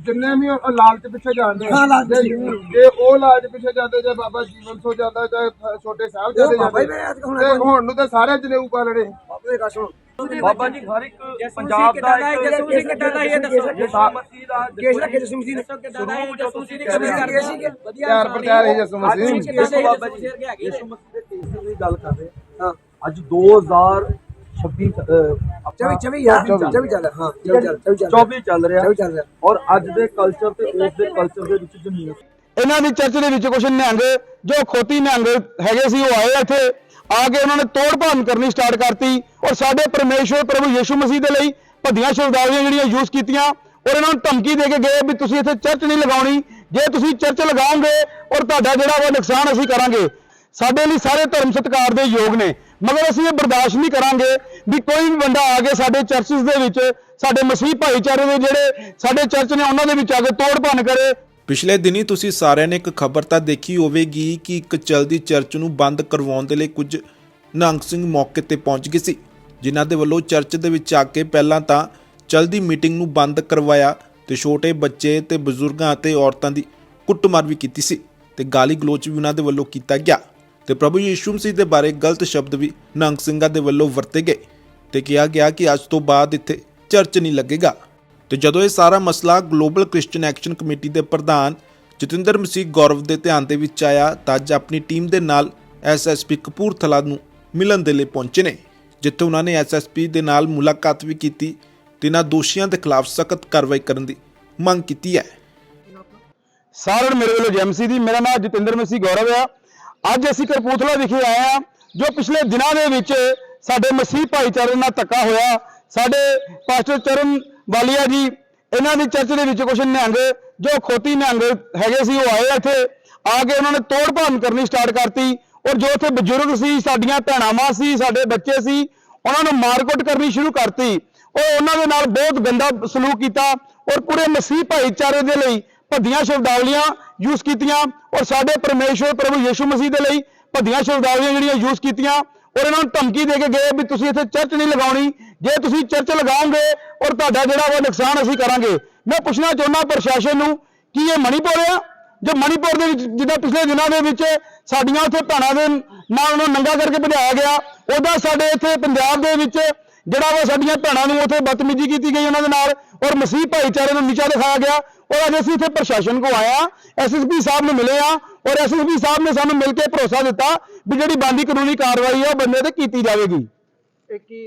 ਜਿੰਨੇ ਵੀ ਉਹ ਲਾਲਚ ਪਿੱਛੇ ਜਾਂਦੇ ਹਾਂ, ਜੇ- ਉਹ ਲਾਲਚ ਪਿੱਛੇ ਜਾਂਦੇ ਜੇ ਬਾਬਾ ਜੀਵਨ ਸੋ ਜਾਂਦਾ ਜਾਂ ਛੋਟੇ ਸਾਹਿਬ ਜਾਂਦੇ ਬਾਬਾ ਅੱਜ ਹੁਣ ਤੇ ਹੁਣ ਨੂੰ ਤਾਂ ਸਾਰੇ ਜਨੇਊ ਪਾਲਣੇ ਬਾਬੇ ਬਾਬਾ ਜੀ ਹਰ ਇੱਕ ਪੰਜਾਬ ਦਾ ਜਸੂ ਸਿੰਘ ਕਿੱਦਾਂ ਦਾ ਇਹ ਦੱਸੋ। ਜਸਾਮਤੀ ਦਾ ਕੇਸ ਦਾ ਕੇਸ ਸਿੰਘ ਜੀ ਨੇ ਸਰੂਪ ਜੋ ਤੁਸੀਂ ਕਦੇ ਕਰਦੇ ਸੀ ਪਿਆਰ ਪ੍ਰਚਾਰ ਹੈ ਜਸੂ ਮਸੀਹ। ਬਾਬਾ ਜੀ। ਯਿਸੂ ਮਸੀਹ ਦੇ ਕੇਸ ਦੀ ਗੱਲ ਕਰ ਹਾਂ। ਅੱਜ 2000 ਇਹਨਾਂ ਦੀ ਚਰਚ ਦੇ ਵਿੱਚ ਕੁਝ ਨਿਹੰਗ ਜੋ ਖੋਤੀ ਨਿਹੰਗ ਹੈਗੇ ਸੀ ਉਹ ਆਏ ਇੱਥੇ। ਆ ਕੇ ਉਹਨਾਂ ਨੇ ਤੋੜ ਭੰਨ ਕਰਨੀ ਸਟਾਰਟ ਕਰਤੀ ਔਰ ਸਾਡੇ ਪਰਮੇਸ਼ਵਰ ਪ੍ਰਭੂ ਯੀਸ਼ੂ ਮਸੀਹ ਦੇ ਲਈ ਭੱਦੀਆਂ ਸ਼ਬਦਾਵਲੀਆਂ ਜਿਹੜੀਆਂ ਯੂਜ਼ ਕੀਤੀਆਂ ਔਰ ਇਹਨਾਂ ਨੂੰ ਧਮਕੀ ਦੇ ਕੇ ਗਏ ਵੀ ਤੁਸੀਂ ਇੱਥੇ ਚਰਚ ਨਹੀਂ ਲਗਾਉਣੀ। ਜੇ ਤੁਸੀਂ ਚਰਚ ਲਗਾਓਗੇ ਔਰ ਤੁਹਾਡਾ ਜਿਹੜਾ ਉਹ ਨੁਕਸਾਨ ਅਸੀਂ ਕਰਾਂਗੇ। ਸਾਡੇ ਲਈ ਸਾਰੇ ਧਰਮ ਸਤਕਾਰ ਦੇ ਯੋਗ ਨੇ ਮਗਰ ਅਸੀਂ ਇਹ ਬਰਦਾਸ਼ਤ ਨਹੀਂ ਕਰਾਂਗੇ। ਵੀ ਕੋਈ ਵੀ ਬੰਦਾ ਆ ਕੇ ਸਾਡੇ ਚਰਚਸ ਦੇ ਵਿੱਚ, ਸਾਡੇ ਮਸੀਹ ਭਾਈਚਾਰੇ ਦੇ ਜਿਹੜੇ ਸਾਡੇ ਚਰਚ ਨੇ, ਉਹਨਾਂ ਦੇ ਵਿੱਚ ਆ ਕੇ ਤੋੜ ਭੰਨ ਕਰੇ। ਪਿਛਲੇ ਦਿਨੀ ਤੁਸੀਂ ਸਾਰਿਆਂ ਨੇ ਇੱਕ ਖਬਰ ਤਾਂ ਦੇਖੀ ਹੋਵੇਗੀ ਕਿ ਇੱਕ ਚਲਦੀ ਚਰਚ ਨੂੰ ਬੰਦ ਕਰਵਾਉਣ ਦੇ ਲਈ ਕੁਝ ਨੰਗ ਸਿੰਘ ਮੌਕੇ ਤੇ ਪਹੁੰਚ ਗਏ ਸੀ, ਜਿਨ੍ਹਾਂ ਦੇ ਵੱਲੋਂ ਚਰਚ ਦੇ ਵਿੱਚ ਆ ਕੇ ਪਹਿਲਾਂ ਤਾਂ ਚਲਦੀ ਮੀਟਿੰਗ ਨੂੰ ਬੰਦ ਕਰਵਾਇਆ ਤੇ ਛੋਟੇ ਬੱਚੇ ਤੇ ਬਜ਼ੁਰਗਾਂ ਅਤੇ ਔਰਤਾਂ ਦੀ ਕੁੱਟਮਾਰ ਵੀ ਕੀਤੀ ਸੀ ਤੇ ਗਾਲੀ ਗਲੋਚ ਵੀ ਉਹਨਾਂ ਦੇ ਵੱਲੋਂ ਕੀਤਾ ਗਿਆ ਤੇ ਪ੍ਰਭੂ ਯੀਸ਼ੂ ਮਸੀਹ ਦੇ ਬਾਰੇ ਗਲਤ ਸ਼ਬਦ ਵੀ ਨੰਗ ਸਿੰਘਾਂ ਦੇ ਵੱਲੋਂ ਵਰਤੇ ਗਏ। ਤੇ ਕਿਹਾ ਗਿਆ ਕਿ ਅੱਜ ਤੋਂ ਬਾਅਦ ਇੱਥੇ ਚਰਚ ਨਹੀਂ ਲੱਗੇਗਾ। ਤੇ ਜਦੋਂ ਇਹ ਸਾਰਾ ਮਸਲਾ ਗਲੋਬਲ ਕ੍ਰਿਸਚੀਅਨ ਐਕਸ਼ਨ ਕਮੇਟੀ ਦੇ ਪ੍ਰਧਾਨ ਜਤਿੰਦਰ ਮਸੀਹ ਗੌਰਵ ਦੇ ਧਿਆਨ ਦੇ ਵਿੱਚ ਆਇਆ, ਤਾਂ ਅੱਜ ਆਪਣੀ ਟੀਮ ਦੇ ਨਾਲ ਐਸਐਸਪੀ ਕਪੂਰਥਲਾ ਨੂੰ ਮਿਲਣ ਦੇ ਲਈ ਪਹੁੰਚੇ ਨੇ, ਜਿੱਥੇ ਉਹਨਾਂ ਨੇ ਐਸਐਸਪੀ ਦੇ ਨਾਲ ਮੁਲਾਕਾਤ ਵੀ ਕੀਤੀ ਤੇ ਇਹਨਾਂ ਦੋਸ਼ੀਆਂ ਦੇ ਖਿਲਾਫ ਸਖਤ ਕਾਰਵਾਈ ਕਰਨ ਦੀ ਮੰਗ ਕੀਤੀ ਹੈ। ਸਾਰਿਆਂ ਮੇਰੇ ਵੱਲੋਂ ਜੈਮਸੀ ਦੀ, ਮੇਰਾ ਨਾਮ ਜਤਿੰਦਰ ਮਸੀਹ ਗੌਰਵ ਆ। ਅੱਜ ਅਸੀਂ ਕਪੂਰਥਲਾ ਵਿਖੇ ਆਏ ਆ ਜੋ ਪਿਛਲੇ ਦਿਨਾਂ ਦੇ ਵਿੱਚ ਸਾਡੇ ਮਸੀਹ ਭਾਈਚਾਰੇ ਨਾਲ ਧੱਕਾ ਹੋਇਆ। ਸਾਡੇ ਪਾਸਟਰ ਚਰਨ ਵਾਲੀਆ ਜੀ, ਇਹਨਾਂ ਦੀ ਚਰਚ ਦੇ ਵਿੱਚ ਕੁਝ ਨਿਹੰਗ ਜੋ ਖੋਤੀ ਨਿਹੰਗ ਹੈਗੇ ਸੀ, ਉਹ ਆਏ ਇੱਥੇ। ਆ ਕੇ ਉਹਨਾਂ ਨੇ ਤੋੜ ਭੰਨ ਕਰਨੀ ਸਟਾਰਟ ਕਰਤੀ। ਔਰ ਜੋ ਇੱਥੇ ਬਜ਼ੁਰਗ ਸੀ, ਸਾਡੀਆਂ ਭੈਣਾਂ ਸੀ, ਸਾਡੇ ਬੱਚੇ ਸੀ, ਉਹਨਾਂ ਨੂੰ ਮਾਰਕੁੱਟ ਕਰਨੀ ਸ਼ੁਰੂ ਕਰਤੀ। ਉਹ ਉਹਨਾਂ ਦੇ ਨਾਲ ਬਹੁਤ ਗੰਦਾ ਸਲੂਕ ਕੀਤਾ ਔਰ ਪੂਰੇ ਮਸੀਹ ਭਾਈਚਾਰੇ ਦੇ ਲਈ ਭੱਦੀਆਂ ਸ਼ਬਦਾਵਲੀਆਂ ਯੂਜ਼ ਕੀਤੀਆਂ। ਔਰ ਸਾਡੇ ਪਰਮੇਸ਼ਵਰ ਪ੍ਰਭੂ ਯਿਸੂ ਮਸੀਹ ਦੇ ਲਈ ਭੱਦੀਆਂ ਸ਼ਬਦਾਵਲੀਆਂ ਜਿਹੜੀਆਂ ਯੂਜ਼ ਕੀਤੀਆਂ। ਔਰ ਇਹਨਾਂ ਨੂੰ ਧਮਕੀ ਦੇ ਕੇ ਗਏ ਵੀ ਤੁਸੀਂ ਇੱਥੇ ਚਰਚ ਨਹੀਂ ਲਗਾਉਣੀ। ਜੇ ਤੁਸੀਂ ਚਰਚ ਲਗਾਓਗੇ ਔਰ ਤੁਹਾਡਾ ਜਿਹੜਾ ਉਹ ਨੁਕਸਾਨ ਅਸੀਂ ਕਰਾਂਗੇ। ਮੈਂ ਪੁੱਛਣਾ ਚਾਹੁੰਦਾ ਪ੍ਰਸ਼ਾਸਨ ਨੂੰ, ਕੀ ਇਹ ਮਣੀਪੁਰ ਆ? ਜੋ ਮਣੀਪੁਰ ਦੇ ਵਿੱਚ ਜਿੱਦਾਂ ਪਿਛਲੇ ਦਿਨਾਂ ਦੇ ਵਿੱਚ ਸਾਡੀਆਂ ਉੱਥੇ ਭੈਣਾਂ ਦੇ ਨਾਲ ਉਹਨੂੰ ਨੰਗਾ ਕਰਕੇ ਭਜਾਇਆ ਗਿਆ ਉਹਦਾ ਸਾਡੇ ਇੱਥੇ ਪੰਜਾਬ ਦੇ ਵਿੱਚ ਜਿਹੜਾ ਵਾ ਸਾਡੀਆਂ ਭੈਣਾਂ ਨੂੰ ਉੱਥੇ ਬਦਤਮੀਜ਼ੀ ਕੀਤੀ ਗਈ ਉਹਨਾਂ ਦੇ ਨਾਲ ਔਰ ਮਸੀਹ ਭਾਈਚਾਰੇ ਨੂੰ ਨੀਚਾ ਦਿਖਾਇਆ ਗਿਆ। ਔਰ ਅੱਜ ਅਸੀਂ ਇੱਥੇ ਪ੍ਰਸ਼ਾਸਨ ਕੋ ਆਇਆ ਐਸਐਸਪੀ ਸਾਹਿਬ ਨੂੰ ਮਿਲੇ ਆ ਔਰ ਐਸਐਸਪੀ ਸਾਹਿਬ ਨੇ ਸਾਨੂੰ ਮਿਲ ਕੇ ਭਰੋਸਾ ਦਿੱਤਾ ਵੀ ਜਿਹੜੀ ਬੰਦੀ ਕਾਨੂੰਨੀ ਕਾਰਵਾਈ ਆ ਉਹ ਬੰਦੇ ਤੇ ਕੀਤੀ ਜਾਵੇਗੀ। ਇਹ ਕੀ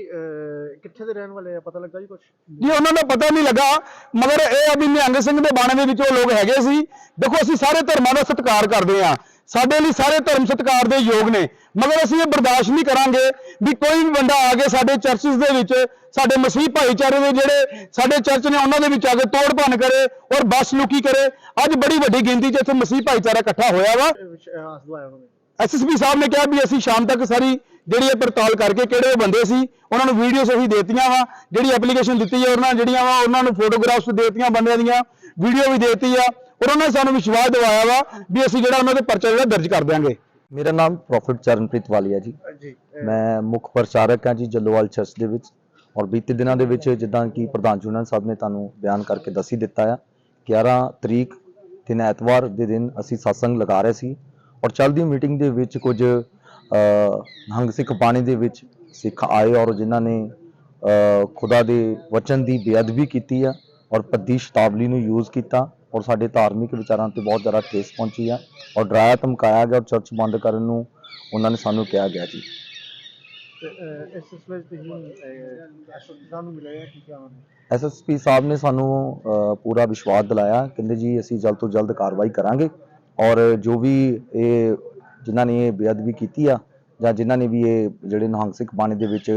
ਕਿੱਥੇ ਦੇ ਰਹਿਣ ਵਾਲੇ ਆ? ਪਤਾ ਲੱਗਾ ਜੀ ਕੁਝ ਜੀ ਉਹਨਾਂ ਦਾ ਪਤਾ ਨਹੀਂ ਲੱਗਾ ਮਗਰ ਇਹ ਅਭੀ ਨਿਹੰਗ ਸਿੰਘ ਦੇ ਬਾਣੇ ਦੇ ਵਿੱਚ ਉਹ ਲੋਕ ਹੈਗੇ ਸੀ। ਦੇਖੋ ਅਸੀਂ ਸਾਰੇ ਧਰਮਾਂ ਦਾ ਸਤਿਕਾਰ ਕਰਦੇ ਆ ਸਾਡੇ ਲਈ ਸਾਰੇ ਧਰਮ ਸਤਿਕਾਰ ਦੇ ਯੋਗ ਨੇ। ਮਗਰ ਅਸੀਂ ਇਹ ਬਰਦਾਸ਼ਤ ਨਹੀਂ ਕਰਾਂਗੇ ਵੀ ਕੋਈ ਵੀ ਬੰਦਾ ਆ ਕੇ ਸਾਡੇ ਚਰਚਸ ਦੇ ਵਿੱਚ, ਸਾਡੇ ਮਸੀਹ ਭਾਈਚਾਰੇ ਦੇ ਜਿਹੜੇ ਸਾਡੇ ਚਰਚ ਨੇ, ਉਹਨਾਂ ਦੇ ਵਿੱਚ ਆ ਕੇ ਤੋੜ ਭੰਨ ਕਰੇ ਔਰ ਬਸ ਲੁਕੀ ਕਰੇ? ਅੱਜ ਬੜੀ ਵੱਡੀ ਗਿਣਤੀ 'ਚ ਇੱਥੇ ਮਸੀਹ ਭਾਈਚਾਰਾ ਇਕੱਠਾ ਹੋਇਆ ਵਾ। ਵਿਸ਼ਵਾਸ ਦਵਾਇਆ ਉਹਨਾਂ ਐਸਐਸਪੀ ਸਾਹਿਬ ਨੇ ਕਿਹਾ ਵੀ ਅਸੀਂ ਸ਼ਾਮ ਤੱਕ ਸਾਰੀ ਜਿਹੜੀ ਇਹ ਪੜਤਾਲ ਕਰਕੇ ਕਿਹੜੇ ਉਹ ਬੰਦੇ ਸੀ, ਉਹਨਾਂ ਨੂੰ ਵੀਡੀਓਸ ਅਸੀਂ ਦੇਤੀਆਂ ਵਾ, ਜਿਹੜੀ ਐਪਲੀਕੇਸ਼ਨ ਦਿੱਤੀ ਹੈ ਉਹਨਾਂ ਜਿਹੜੀਆਂ ਵਾ, ਉਹਨਾਂ ਨੂੰ ਫੋਟੋਗ੍ਰਾਫਸ ਦੇਤੀਆਂ ਬੰਦਿਆਂ ਦੀਆਂ, ਵੀਡੀਓ ਵੀ ਦੇਤੀ ਆ, ਔਰ ਉਹਨਾਂ ਨੇ ਸਾਨੂੰ ਵਿਸ਼ਵਾਸ ਦਿਵਾਇਆ ਵਾ ਵੀ ਅਸੀਂ ਜਿਹੜਾ ਉਹਨਾਂ ਦੇ ਪਰਚਾ ਜਿਹੜਾ ਦਰਜ ਕਰ ਦਿਆਂਗੇ। ਮੇਰਾ ਨਾਮ ਪ੍ਰੋਫਿਟ ਚਰਨਪ੍ਰੀਤ ਵਾਲੀਆ ਜੀ। ਜੀ ਮੈਂ ਮੁੱਖ ਪ੍ਰਚਾਰਕ ਹਾਂ ਜੀ ਜੱਲੋਵਾਲ ਚਰਚ ਦੇ ਵਿੱਚ। ਔਰ ਬੀਤੇ ਦਿਨਾਂ ਦੇ ਵਿੱਚ ਜਿੱਦਾਂ ਕਿ ਪ੍ਰਧਾਨ ਚੁਣਨ ਸਾਹਿਬ ਨੇ ਤੁਹਾਨੂੰ ਬਿਆਨ ਕਰਕੇ ਦੱਸੀ ਦਿੱਤਾ ਆ 11 ਤਰੀਕ ਦਿਨ ਐਤਵਾਰ ਦੇ ਦਿਨ ਅਸੀਂ satsang ਲਗਾ ਰਹੇ ਸੀ। ਔਰ ਚੱਲਦੀ ਮੀਟਿੰਗ ਦੇ ਵਿੱਚ ਕੁਝ ਹੰਗ ਸਿੱਖ ਬਾਣੀ ਦੇ ਵਿੱਚ ਸਿੱਖ ਆਏ ਔਰ ਜਿਨ੍ਹਾਂ ਨੇ ਖੁਦਾ ਦੇ ਵਚਨ ਦੀ ਬੇਅਦਬੀ ਕੀਤੀ ਆ ਔਰ ਪੱਦੀ ਸ਼ਤਾਵਲੀ ਨੂੰ ਯੂਜ਼ ਕੀਤਾ। ਔਰ ਸਾਡੇ ਧਾਰਮਿਕ ਵਿਚਾਰਾਂ ਤੇ ਬਹੁਤ ਜ਼ਿਆਦਾ ਠੇਸ ਪਹੁੰਚੀ ਆ ਔਰ ਡਰਾਇਆ ਧਮਕਾਇਆ ਗਿਆ ਔਰ ਚਰਚ ਬੰਦ ਕਰਨ ਨੂੰ ਉਹਨਾਂ ਨੇ ਸਾਨੂੰ ਕਿਹਾ ਗਿਆ ਜੀ। ਐਸਐਸਪੀ ਸਾਹਿਬ ਨੇ ਸਾਨੂੰ ਪੂਰਾ ਵਿਸ਼ਵਾਸ ਦਿਲਾਇਆ ਕਹਿੰਦੇ ਜੀ ਅਸੀਂ ਜਲਦ ਤੋਂ ਜਲਦ ਕਾਰਵਾਈ ਕਰਾਂਗੇ ਔਰ ਜੋ ਵੀ ਇਹ ਜਿਨ੍ਹਾਂ ਨੇ ਇਹ ਬੇਅਦਬੀ ਕੀਤੀ ਆ ਜਾਂ ਜਿਨ੍ਹਾਂ ਨੇ ਵੀ ਇਹ ਜਿਹੜੇ ਨਿਹੰਗ ਸਿੱਖ ਬਾਣੀ ਦੇ ਵਿੱਚ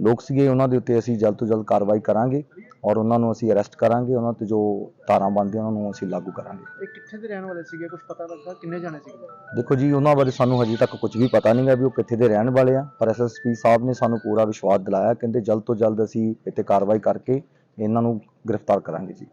ਲੋਕ ਸੀਗੇ ਉਹਨਾਂ ਦੇ ਉੱਤੇ ਅਸੀਂ ਜਲਦ ਤੋਂ ਜਲਦ ਕਾਰਵਾਈ ਕਰਾਂਗੇ। ਔਰ ਉਹਨਾਂ ਨੂੰ ਅਸੀਂ ਅਰੈਸਟ ਕਰਾਂਗੇ ਉਹਨਾਂ ਤੇ ਜੋ ਧਾਰਾਂ ਬਣਦੀਆਂ ਉਹਨਾਂ ਨੂੰ ਅਸੀਂ ਲਾਗੂ ਕਰਾਂਗੇ। ਇਹ ਕਿੱਥੇ ਦੇ ਰਹਿਣ ਵਾਲੇ ਸੀਗੇ? ਕੁਝ ਪਤਾ ਲੱਗਾ? ਕਿੰਨੇ ਜਾਣੇ ਸੀਗੇ? ਦੇਖੋ ਜੀ ਉਹਨਾਂ ਬਾਰੇ ਸਾਨੂੰ ਹਜੇ ਤੱਕ ਕੁਝ ਵੀ ਪਤਾ ਨਹੀਂਗਾ ਵੀ ਉਹ ਕਿੱਥੇ ਦੇ ਰਹਿਣ ਵਾਲੇ ਆ ਪਰ ਐਸਐਸਪੀ ਸਾਹਿਬ ਨੇ ਸਾਨੂੰ ਪੂਰਾ ਵਿਸ਼ਵਾਸ ਦਿਲਾਇਆ ਕਹਿੰਦੇ ਜਲਦ ਤੋਂ ਜਲਦ ਅਸੀਂ ਇੱਥੇ ਕਾਰਵਾਈ ਕਰਕੇ ਇਹਨਾਂ ਨੂੰ ਗ੍ਰਿਫਤਾਰ ਕਰਾਂਗੇ ਜੀ।